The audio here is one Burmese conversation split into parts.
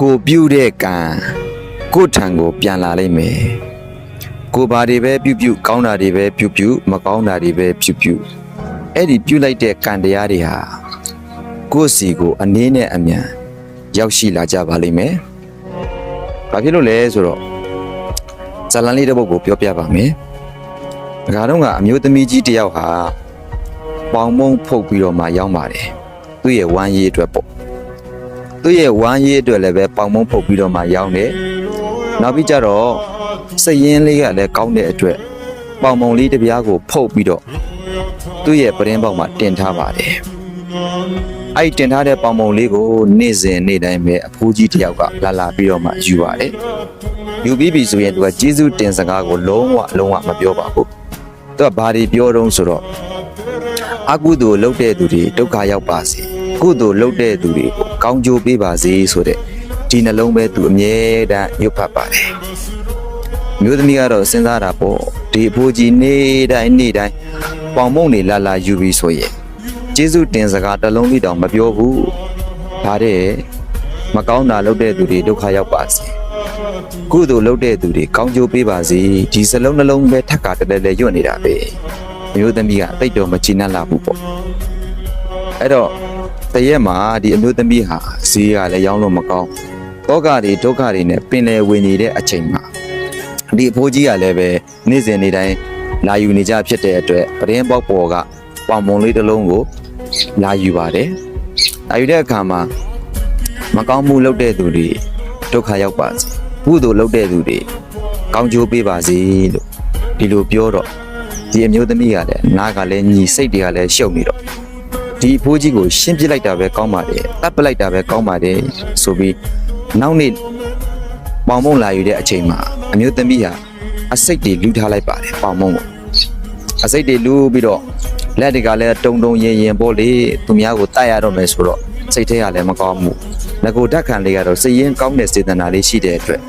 ကိုပြုတ်တဲ့ကံကိုယ့်ထံကိုပြန်လာလိမ့်မယ်ကိုဘာတွေပဲပြုတ်ပြုတ်ကောင်းတာတွေပဲပြုတ်ပြုတ်မကောင်းတာတွေပဲပြုတ်ပြုတ်အဲ့ဒီပြုတ်လိုက်တဲ့ကံတရားတွေဟာကိုယ့်စီကိုအနည်းနဲ့အမြန်ရောက်ရှိလာကြပါလိမ့်မယ်ဘာဖြစ်လို့လဲဆိုတော့ဇာလန်လေးတစ်ပုဒ်ကိုပြောပြပါမယ်ဒကာတော့ကအမျိုးသမီးကြီးတစ်ယောက်ဟာပေါင်မုံဖုတ်ပြီးတော့မှရောက်ပါတယ်သူ့ရဲ့ဝမ်းရည်အတွက်ပေါ့ သူ့ရဲ့ဝမ်းရေးအတွက်လည်းပဲပေါင်မုံဖုတ်ပြီးတော့မှရောင်းတယ်။နောက်ပြီးကြတော့စည်ရင်လေးကလည်းကောင်းတဲ့အတွက်ပေါင်မုံလေးတစ်ပြားကိုဖုတ်ပြီးတော့သူ့ရဲ့ပရင်ပေါက်မှာတင်ထားပါတယ်။အဲ့ဒီတင်ထားတဲ့ပေါင်မုံလေးကိုနေ့စဉ်နေ့တိုင်းပဲအဖိုးကြီးတစ်ယောက်ကလာလာပြီးတော့မှယူပါတယ်။ယူပြီးပြီဆိုရင်သူကကျေးဇူးတင်စကားကိုလုံးဝလုံးဝမပြောပါဘူး။သူကဘာတွေပြောတော့ဆိုတော့အကုသိုလ်လုပ်တဲ့သူတွေဒုက္ခရောက်ပါစေ ကုသိုလ်လုပ်တဲ့သူတွေကိုကောင်းကျိုးပေးပါစေဆိုတဲ့ဒီနှလုံးပဲသူအမြဲတမ်းညှပ်ဖတ်ပါတယ်မျိုးသမီးကတော့စဉ်းစားတာပေါ့ဒီအဖိုးကြီးနေ့တိုင်းနေ့တိုင်းပေါင်မုံနေလာလာယူပြီးဆိုရင်ကျေးဇူးတင်စကားတစ်လုံးလေးတောင်မပြောဘူးဒါတဲ့မကောင်းတာလုပ်တဲ့သူတွေဒုက္ခရောက်ပါစေကုသိုလ်လုပ်တဲ့သူတွေကောင်းကျိုးပေးပါစေဒီစလုံးနှလုံးပဲထပ်ကတလဲလဲရွတ်နေတာပဲအမျိုးသမီးကတိတ်တော့မချိနှက်လာဘူးပေါ့အဲ့တော့ တရက်မှာဒီအမျိုးသမီးဟာဈေးကလည်းရောင်းလို့မကောင်းတောကတွေဒုက္ခတွေနဲ့ပင်လယ်ဝင်နေတဲ့အချိန်မှာဒီအဖိုးကြီးကလည်းပဲနေ့စဉ်နေ့တိုင်းလာယူနေကြဖြစ်တဲ့အတွက်ပရင်ပေါက်ပေါ်ကပေါင်မုံလေးတစ်လုံးကိုလာယူပါတယ်လာယူတဲ့အခါမှာမကောင်းမှုလုပ်တဲ့သူတွေဒုက္ခရောက်ပါစေကုသိုလ်လုပ်တဲ့သူတွေကောင်းကျိုးပေးပါစေလို့ဒီလိုပြောတော့ဒီအမျိုးသမီးကလည်းနားကလည်းညီစိတ်တွေကလည်းရှုပ်နေတော့ ဒီအဖိုးကြီးကိုရှင်းပြလိုက်တာပဲကောင်းပါတယ်တတ်ပလိုက်တာပဲကောင်းပါတယ်ဆိုပြီးနောက်နေ့ပေါင်မုံလာယူတဲ့အချိန်မှာအမျိုးသမီးဟာအစိတ်တွေလူထားလိုက်ပါတယ်ပေါင်မုံကိုအစိတ်တွေလူပြီးတော့လက်တွေကလည်းတုံတုံရင်ရင်ပေါ့လေသူများကိုတတ်ရတော့မယ်ဆိုတော့စိတ်ထဲကလည်းမကောင်းဘူး ငကိုဓာတ်ခံလေးကတော့စည်ရင်ကောင်းတဲ့စေတနာလေးရှိတဲ့အတွက်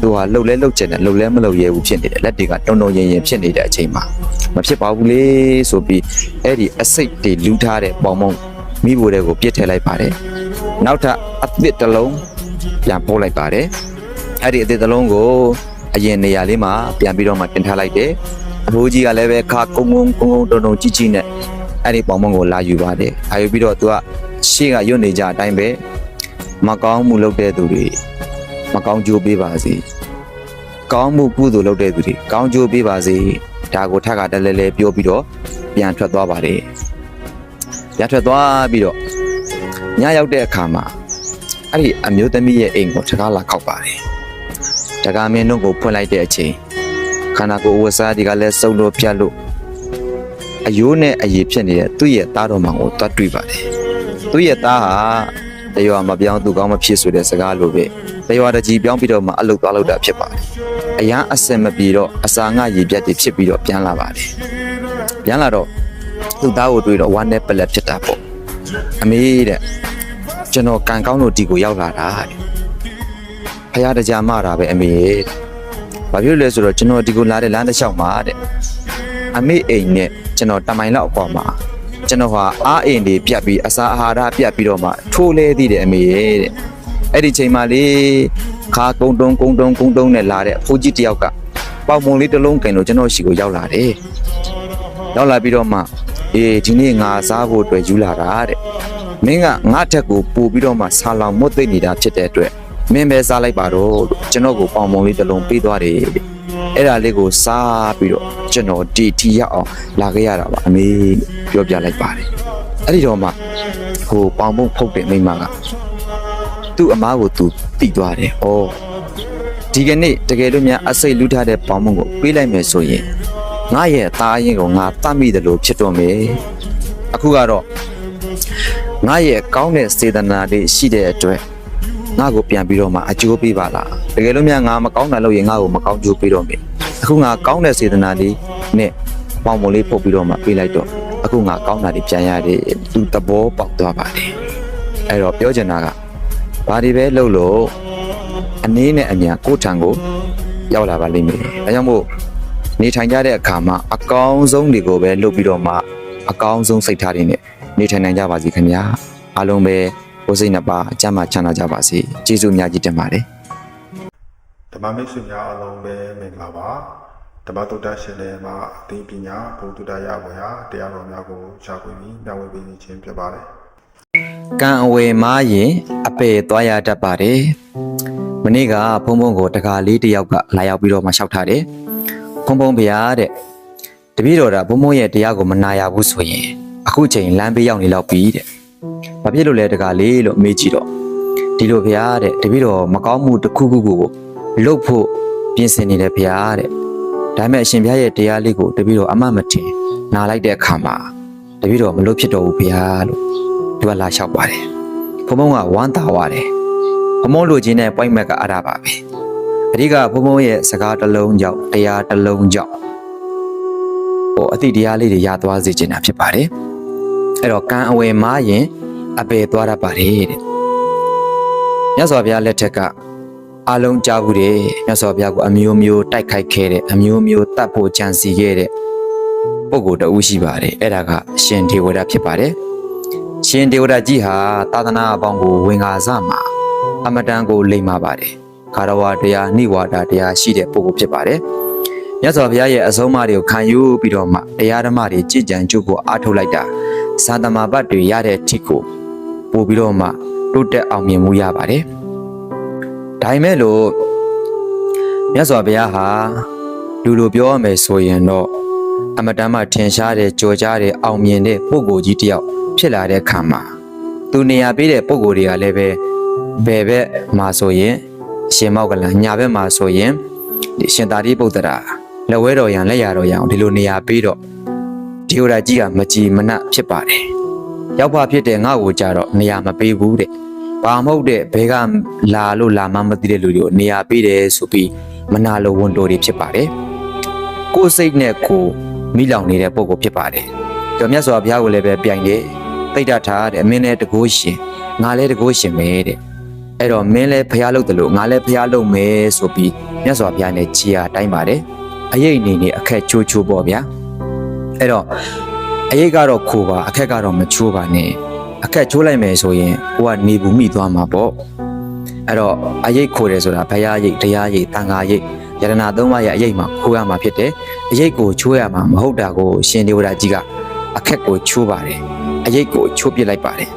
သူဟာလှုပ်လဲလှုပ်ချင်တယ်လှုပ်လဲမလှုပ်ရဲဘူးဖြစ်နေတယ်လက်တွေကတုံတုံရင်ရင်ဖြစ်နေတဲ့အချိန်မှာမဖြစ်ပါဘူးလေဆိုပြီးအဲ့ဒီအစိတ်တွေလူထားတဲ့ပေါင်မုံမိဖို့တဲ့ကိုပြစ်ထည့်လိုက်ပါတယ်နောက်ထပ်အသစ်တစ်လုံးပြန်ပို့လိုက်ပါတယ်အဲ့ဒီအသစ်တစ်လုံးကိုအရင်နေရာလေးမှာပြန်ပြီးတော့မှတင်ထားလိုက်တယ်အဖိုးကြီးကလည်းပဲခါကုန်းကုန်းကုန်းကုန်းတုံတုံကြီးကြီးနဲ့အဲ့ဒီပေါင်မုံကိုလာယူပါတယ်အာယူပြီးတော့သူကရှေ့ကရွတ်နေကြအတိုင်းပဲ မကောင်းမှုလုပ်တဲ့သူတွေမကောင်းကြိုးပေးပါစေကောင်းမှုကုသိုလ်လုပ်တဲ့သူတွေကောင်းကျိုးပေးပါစေဒါကိုထပ်ကတလဲလဲပြောပြီးတော့ပြန်ထွက်သွားပါတယ်ပြန်ထွက်သွားပြီးတော့ညရောက်တဲ့အခါမှာအဲ့ဒီအမျိုးသမီးရဲ့အိမ်ကိုတကားလာခောက်ပါတယ်တကားမင်းတို့ကိုဖွင့်လိုက်တဲ့အချိန်ခန္ဓာကိုယ်အဝတ်စားဒီကလည်းစုံလို့ဖြတ်လို့အယိုးနဲ့အရည်ဖြစ်နေတဲ့သူ့ရဲ့သားတော်မောင်ကိုတွတ်တွေ့ပါတယ်သူ့ရဲ့သားဟာ တရွာမပြောင်းသူကောင်းမဖြစ်ဆိုတဲ့စကားလိုပဲတရွာတကြီးပြောင်းပြီးတော့မှအလုတ်သွားလို့တာဖြစ်ပါတယ်အရန်အစင်မပြေတော့အစာငါရေပြတ်တွေဖြစ်ပြီးတော့ပြန်လာပါတယ်ပြန်လာတော့သူ့သားကိုတွေ့တော့ဝမ်းနဲ့ပလက်ဖြစ်တာပေါ့အမေတဲ့ကျွန်တော်ကံကောင်းလို့ဒီကိုရောက်လာတာတဲ့ဖះတကြမတာပဲအမေတဲ့ဘာဖြစ်လို့လဲဆိုတော့ကျွန်တော်ဒီကိုလာတဲ့လမ်းတစ်လျှောက်မှာတဲ့အမေအိမ်နဲ့ကျွန်တော်တမိုင်လောက်အပေါ်မှာ ကျွန်တော်ဟာအားအိမ်တွေပြတ်ပြီးအစာအာဟာရပြတ်ပြီးတော့မှထိုးလဲသေးတယ်အမေရဲ့တဲ့အဲ့ဒီချိန်မှာလေခါကုန်းတုံးကုန်းတုံးကုန်းတုံးနဲ့လာတဲ့အဖိုးကြီးတယောက်ကပေါက်မုံလေးတစ်လုံးကင်လို့ကျွန်တော်ရှိကိုရောက်လာတယ်။ရောက်လာပြီးတော့မှအေးဒီနေ့ငါစားဖို့အတွက်ယူလာတာတဲ့။မင်းကငါ့ထက်ကိုပို့ပြီးတော့မှဆာလောင်မွတ်သိပ်နေတာဖြစ်တဲ့အတွက်မင်းပဲစားလိုက်ပါတော့လို့ကျွန်တော်ကိုပေါက်မုံလေးတစ်လုံးပေးသွားတယ်တဲ့။ အဲ့ဒါလေးကိုစားပြီးတော့ကျွန်တော်ဒီထီရောက်အောင်လာခဲ့ရတာပါအမေလို့ပြောပြလိုက်ပါတယ်။အဲ့ဒီတော့မှဟိုပေါင်မုံဖုတ်တဲ့မိန်းမကသူ့အမားကိုသူတိသွားတယ်။အော်ဒီကနေ့တကယ်လို့များအစိတ်လူထားတဲ့ပေါင်မုံကိုပေးလိုက်မယ်ဆိုရင်ငါရဲ့သားရင်ကိုငါတတ်မိတယ်လို့ဖြစ်တော့မယ်။အခုကတော့ငါရဲ့ကောင်းတဲ့စေတနာလေးရှိတဲ့အတွက် ငါ့ကိုပြန်ပြီးတော့မှအကျိုးပေးပါလား။တကယ်လို့များငါမကောင်းတာလို့ရင်ငါ့ကိုမကောင်းကျိုးပေးတော့မယ်။အခုငါကောင်းတဲ့စေတနာလေးနဲ့ပေါင်မုံလေးပုတ်ပြီးတော့မှပေးလိုက်တော့အခုငါကောင်းတာတွေပြန်ရတယ်။သူသဘောပေါက်သွားပါတယ်။အဲ့တော့ပြောချင်တာကဘာတွေပဲလုပ်လို့အနည်းနဲ့အမြန်ကိုယ့်ထံကိုရောက်လာပါလိမ့်မယ်။ဒါကြောင့်မို့နေထိုင်ကြတဲ့အခါမှာအကောင်းဆုံးတွေကိုပဲလုပ်ပြီးတော့မှအကောင်းဆုံးစိတ်ထားတွေနဲ့နေထိုင်နိုင်ကြပါစေခင်ဗျာ။အားလုံးပဲဘ ကိုယ်စိတ်နှစ်ပါးအကျမ်းမှချမ်းသာကြပါစေကျေးဇူးအများကြီးတင်ပါတယ်ဓမ္မမိတ်ဆွေများအားလုံးပဲမင်္ဂလာပါဓမ္မတုတ္တရှင်လည်းမှာအသိပညာဘုဒ္ဓတရားဝေဟာတရားတော်များကိုရှားပွေပြီးမျှဝေပေးခြင်းဖြစ်ပါတယ်ကံအဝယ်မားရင်အပေသွားရတတ်ပါတယ်မနေ့ကဖုံဖုံကိုတကာလေးတစ်ယောက်ကလာရောက်ပြီးတော့မှလျှောက်ထားတယ်ဖုံဖုံဗျာတဲ့တပည့်တော်ဒါဘုံဘုံရဲ့တရားကိုမနာရဘူးဆိုရင်အခုချိန်လမ်းပေးရောက်နေလောက်ပြီတဲ့ ဘာဖြစ်လို့လဲတကာလေးလို့မေးကြည့်တော့ဒီလိုဗျာတဲ့တပည့်တော်မကောင်းမှုတစ်ခုခုကိုလုတ်ဖို့ပြင်ဆင်နေတယ်ဗျာတဲ့ဒါပေမဲ့အရှင်ဘုရားရဲ့တရားလေးကိုတပည့်တော်အမှတ်မထင်နာလိုက်တဲ့အခါမှာတပည့်တော်မလို့ဖြစ်တော့ဘူးဗျာလို့သူကလာလျှောက်ပါတယ်ဘုံဘုံကဝမ်းသာသွားတယ်ဘုံဘုံလိုချင်တဲ့ point မက်ကအဲ့ဒါပါပဲအဓိကဘုံဘုံရဲ့စကားတစ်လုံးကြောင့်တရားတစ်လုံးကြောင့်ဟိုအတိတရားလေးတွေရသွားစေချင်တာဖြစ်ပါတယ် အဲ့တော့ကံအဝယ်မားရင်အပေသွားတတ်ပါတယ်တဲ့မြတ်စွာဘုရားလက်ထက်ကအာလုံးကြားဘူးတယ်မြတ်စွာဘုရားကိုအမျိုးမျိုးတိုက်ခိုက်ခဲ့တဲ့အမျိုးမျိုးတတ်ဖို့ကြံစီခဲ့တဲ့ပုဂ္ဂိုလ်တဦးရှိပါတယ်အဲ့ဒါကအရှင်ဒေဝဒဖြစ်ပါတယ်ရှင်ဒေဝဒကြီးဟာသာသနာအပေါင်းကိုဝင်ကားစမှာအမတန်ကိုလိမ့်မာပါတယ်။ခါရဝတရားနိဝါဒတရားရှိတဲ့ပုဂ္ဂိုလ်ဖြစ်ပါတယ်။မြတ်စွာဘုရားရဲ့အဆုံးအမတွေကိုခံယူပြီးတော့မှတရားဓမ္မတွေကြည်ကြံကြုတ်ကိုအားထုတ်လိုက်တာ သာသမာပတ်တွေရတဲ့အထိကိုပို့ပြီးတော့မှတိုးတက်အောင်မြင်မှုရပါတယ်။ဒါပေမဲ့လို့မြတ်စွာဘုရားဟာလူလိုပြောရမယ်ဆိုရင်တော့အမတန်မှထင်ရှားတဲ့ကြော်ကြားတဲ့အောင်မြင်တဲ့ပုဂ္ဂိုလ်ကြီးတစ်ယောက်ဖြစ်လာတဲ့ခါမှာသူနေရာပေးတဲ့ပုံကိုယ်တွေကလည်းပဲဘယ်ဘက်မှာဆိုရင်ရှင်မောက်ကလန်ညာဘက်မှာဆိုရင်ဒီရှင်သာရိပုတ္တရာလက်ဝဲတော်ရံလက်ရတော်ရံဒီလိုနေရာပေးတော့ ဒီဟိုရာကြီးကမကြည်မနှက်ဖြစ်ပါတယ်ရောက်ပါဖြစ်တဲ့ငါ့ကိုကြတော့နေရာမပေးဘူးတဲ့ဘာမဟုတ်တဲ့ဘဲကလာလို့လာမှမသိတဲ့လူတွေကိုနေရာပေးတယ်ဆိုပြီးမနာလိုဝန်တိုတွေဖြစ်ပါတယ်ကိုယ်စိတ်နဲ့ကိုယ်မိလောင်နေတဲ့ပုံကိုဖြစ်ပါတယ်ကြောင့်မြတ်စွာဘုရားကိုလည်းပဲပြိုင်တယ်တိတ်တထားတဲ့အမင်းလည်းတကိုးရှင်ငါလည်းတကိုးရှင်ပဲတဲ့အဲ့တော့မင်းလည်းဖျားလုပ်တယ်လို့ငါလည်းဖျားလုပ်မယ်ဆိုပြီးမြတ်စွာဘုရားနဲ့ကြည်ရတိုင်းပါတယ်အရေးအနေနဲ့အခက်ချိုးချိုးပေါ့ဗျာ အဲ့တော့အရေးကတော့ခိုးပါအခက်ကတော့မချိုးပါနဲ့အခက်ချိုးလိုက်မယ်ဆိုရင်ကိုကနေဘူးမိသွားမှာပေါ့အဲ့တော့အရေးခိုးတယ်ဆိုတာဘုရားရိတ်တရားရိတ်တန်ခါရိတ်ယရနာသုံးပါးရဲ့အရေးမှာခိုးရမှာဖြစ်တယ်အရေးကိုချိုးရမှာမဟုတ်တာကိုရှင်ဒေဝရာကြီးကအခက်ကိုချိုးပါတယ်အရေးကိုချိုးပစ်လိုက်ပါတယ်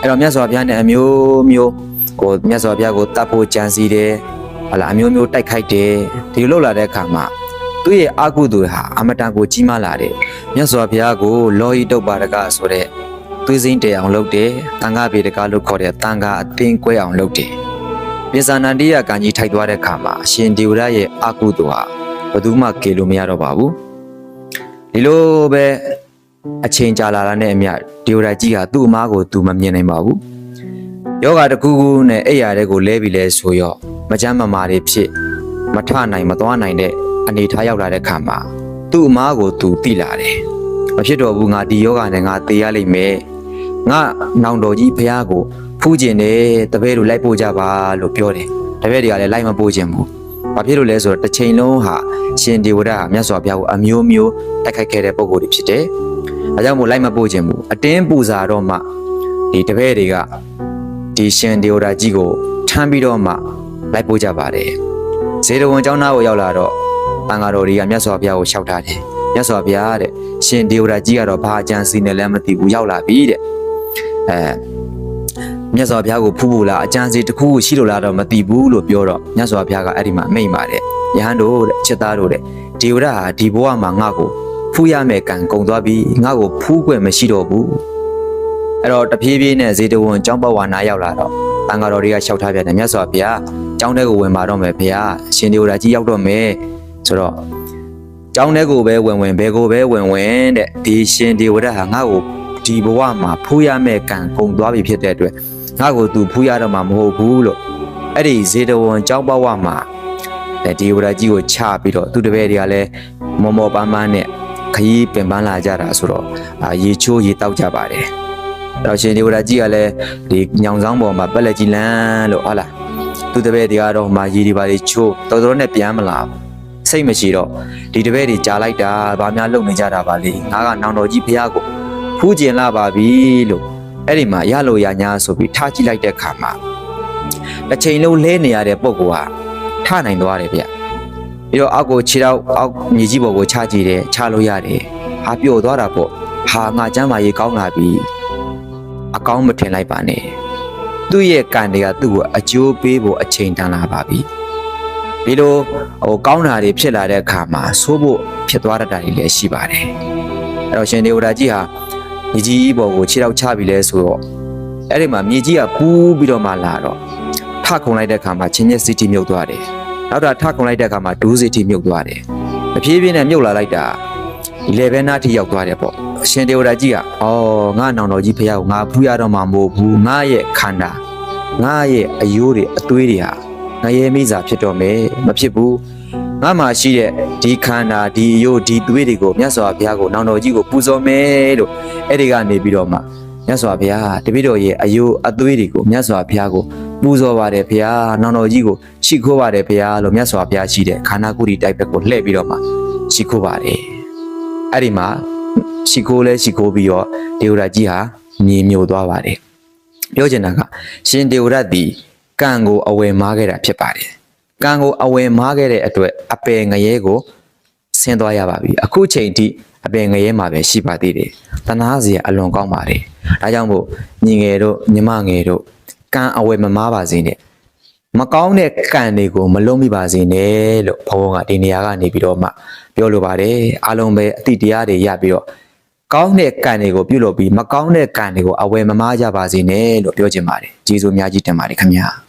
အဲ့တော့မြတ်စွာဘုရားနဲ့အမျိုးမျိုးကိုမြတ်စွာဘုရားကိုတတ်ဖို့ကြံစီတယ်ဟလာအမျိုးမျိုးတိုက်ခိုက်တယ်ဒီလိုလုပ်လာတဲ့အခါမှာ သူ့ရဲ့အာကုသူဟာအမတန်ကိုကြီးမားလာတယ်မြတ်စွာဘုရားကိုလောဟိတုပ္ပါဒကဆိုတဲ့သွေးစိမ့်တရားအောင်လုပ်တယ်တန်ခါပေတကလို့ခေါ်တဲ့တန်ခါအသင်းကွဲအောင်လုပ်တယ်ပိဇာနန္တိယကံကြီးထိုက်သွားတဲ့အခါမှာအရှင်ဒေဝရရဲ့အာကုသူဟာဘယ်သူမှကေလို့မရတော့ပါဘူးဒီလိုပဲအချိန်ကြာလာတာနဲ့အမျှဒီယိုဒာကြီးဟာသူ့အမားကိုသူမမြင်နိုင်ပါဘူးယောဂတစ်ခုခုနဲ့အိယာတဲ့ကိုလဲပြီးလဲဆိုရောမကြမ်းမမာတွေဖြစ်မထနိုင်မသွားနိုင်တဲ့ အနေထားရောက်လာတဲ့ခါမှာသူ့အမားကိုသူတိလာတယ်မဖြစ်တော့ဘူးငါဒီယောဂနဲ့ငါသေရလိမ့်မယ်ငါနောင်တော်ကြီးဖះကိုဖူးကျင်တယ်တပည့်တို့လိုက်ပို့ကြပါလို့ပြောတယ်တပည့်တွေကလည်းလိုက်မပို့ကျင်ဘူးဘာဖြစ်လို့လဲဆိုတော့တစ်ချိန်လုံးဟာရှင်ဒေဝဒဟာမြတ်စွာဘုရားကိုအမျိုးမျိုးတိုက်ခိုက်ခဲ့တဲ့ပုံကိုယ်တွေဖြစ်တယ်။ဒါကြောင့်မို့လိုက်မပို့ခြင်းဘူးအတင်းပူဇာတော့မှဒီတပည့်တွေကဒီရှင်ဒေဝဒကြီးကိုထမ်းပြီးတော့မှလိုက်ပို့ကြပါတယ်။ဇေဒဝန်ကျောင်းသားကိုရောက်လာတော့ တန်ဃာတော်တွေကမြတ်စွာဘုရားကိုလျှောက်ထားတယ်။မြတ်စွာဘုရားတဲ့ရှင်ဒေဝဒကြီးကတော့ဘာအကြံစီနဲ့လည်းမသိဘူးရောက်လာပြီတဲ့။အဲမြတ်စွာဘုရားကိုဖူးဖို့လားအကြံစီတစ်ခုခုရှိလို့လားတော့မသိဘူးလို့ပြောတော့မြတ်စွာဘုရားကအဲ့ဒီမှာမိန့်ပါတယ်။ယဟန်တို့တဲ့ချက်သားတို့တဲ့ဒေဝဒဟာဒီဘဝမှာငါ့ကိုဖူးရမယ်ကံကုံသွားပြီးငါ့ကိုဖူးခွင့်မရှိတော့ဘူးအဲ့တော့တဖြည်းဖြည်းနဲ့ဇေတဝန်ကျောင်းပဝါနာရောက်လာတော့တန်ဃာတော်တွေကလျှောက်ထားပြန်တယ်မြတ်စွာဘုရားကျောင်းထဲကိုဝင်มาတော့မယ်ဘုရားရှင်ဒေဝရာကြီးရောက်တော့မယ် ဆိုတော့ကျောင်းထဲကိုပဲဝင်ဝင်ဘယ်ကိုပဲဝင်ဝင်တဲ့ဒီရှင်ဒေဝရဟာငါ့ကိုဒီဘဝမှာဖူးရမယ်ကံကုံသွားပြီဖြစ်တဲ့အတွက်ငါ့ကိုသူဖူးရတော့မှာမဟုတ်ဘူးလို့အဲ့ဒီဇေတဝန်ကျောင်းပဝါမှာဒီဝရကြီးကိုချပြီးတော့သူတပည့်တွေကလည်းမော်မော်ပန်းပန်းနဲ့ခရီးပင်ပန်းလာကြတာဆိုတော့အာရေချိုးရေတောက်ကြပါတယ်။အဲ့တော့ရှင်ဒီဝရကြီးကလည်းဒီညောင်ဆောင်ပေါ်မှာပက်လက်ကြီးလန်းလို့ဟုတ်လားသူတပည့်တွေကတော့မှရေဒီပါတွေချိုးတော်တော်နဲ့ပြန်မလာဘူး။ စိတ်မရှိတော့ဒီတပည့်တွေကြားလိုက်တာဗာများလုံနေကြတာပါလေ။ငါကနောင်တော်ကြီးဖះကိုဖူးကျင်လာပါပြီလို့အဲ့ဒီမှာရလို့ရညာဆိုပြီးထားကြည့်လိုက်တဲ့ခါမှာတစ်ချိန်လုံးလဲနေရတဲ့ပုံကထနိုင်သွားတယ်ဗျပြီးတော့အောက်ကိုခြေတော့အောက်မြေကြီးပေါ်ကိုချကြည့်တယ်ချလို့ရတယ်ဟာပျော်သွားတာပေါ့ဟာငါကျမ်းမာရေးကောင်းလာပြီအကောင်းမထင်လိုက်ပါနဲ့သူ့ရဲ့ကံတွေကသူ့ကိုအကျိုးပေးဖို့အချိန်တန်လာပါပြီ ပြီးတော့ဟိုကောင်းတာတွေဖြစ်လာတဲ့အခါမှာဆိုးဖို့ဖြစ်သွားတတ်တာတွေလည်းရှိပါတယ်အဲ့တော့ရှင်ဒေဝတာကြီးဟာမြေကြီးပေါ်ကိုခြေတော့ချပြီလဲဆိုတော့အဲ့ဒီမှာမြေကြီးကပူးပြီးတော့မှလာတော့ထခုံလိုက်တဲ့အခါမှာချင်းရက်စီတီမြုပ်သွားတယ်နောက်တာထခုံလိုက်တဲ့အခါမှာဒူးစီတီမြုပ်သွားတယ်တဖြည်းဖြည်းနဲ့မြုပ်လာလိုက်တာဒီလေဘဲနာထိရောက်သွားတယ်ပေါ့အရှင်ဒေဝတာကြီးကအော်ငါနောင်တော်ကြီးဖះကိုငါဖူးရတော့မှာမဟုတ်ဘူးငါရဲ့ခန္ဓာငါရဲ့အယိုးတွေအသွေးတွေဟာ ငရဲမိစာဖြစ်တော့မယ်မဖြစ်ဘူးငါမှာရှိတဲ့ဒီခန္ဓာဒီအယိုးဒီသွေးတွေကိုမြတ်စွာဘုရားကိုနောင်တော်ကြီးကိုပူဇော်မယ်လို့အဲ့ဒီကနေပြီးတော့မှမြတ်စွာဘုရားတပည့်တော်ရဲ့အယိုးအသွေးတွေကိုမြတ်စွာဘုရားကိုပူဇော်ပါတယ်ဘုရားနောင်တော်ကြီးကိုရှိခိုးပါတယ်ဘုရားလို့မြတ်စွာဘုရားရှိတဲ့ခန္ဓာကိုယ်ဒီတိုက်ဘက်ကိုလှည့်ပြီးတော့မှရှိခိုးပါတယ်အဲ့ဒီမှာရှိခိုးလဲရှိခိုးပြီးတော့ဒေဝရာကြီးဟာမြေမြုပ်သွားပါတယ်ပြောချင်တာကရှင်ဒေဝရတ်ဒီ ကံကိုအဝယ်မားခဲ့တာဖြစ်ပါတယ်ကံကိုအဝယ်မားခဲ့တဲ့အတွက်အပယ်ငရဲကိုဆင်းသွားရပါပြီအခုချိန်ထိအပင်ငရဲမှာပဲရှိပါသေးတယ်တနာစရာအလွန်ကောင်းပါတယ်ဒါကြောင့်မို့ညီငယ်တို့ညီမငယ်တို့ကံအဝယ်မမားပါစေနဲ့မကောင်းတဲ့ကံတွေကိုမလုံးမိပါစေနဲ့လို့ဘုန်းကဒီနေရာကနေပြီးတော့မှပြောလိုပါတယ်အားလုံးပဲအတိတရားတွေရပြီးတော့ကောင်းတဲ့ကံတွေကိုပြုလုပ်ပြီးမကောင်းတဲ့ကံတွေကိုအဝယ်မမားကြပါစေနဲ့လို့ပြောချင်ပါတယ်ကျေးဇူးအများကြီးတင်ပါတယ်ခင်ဗျာ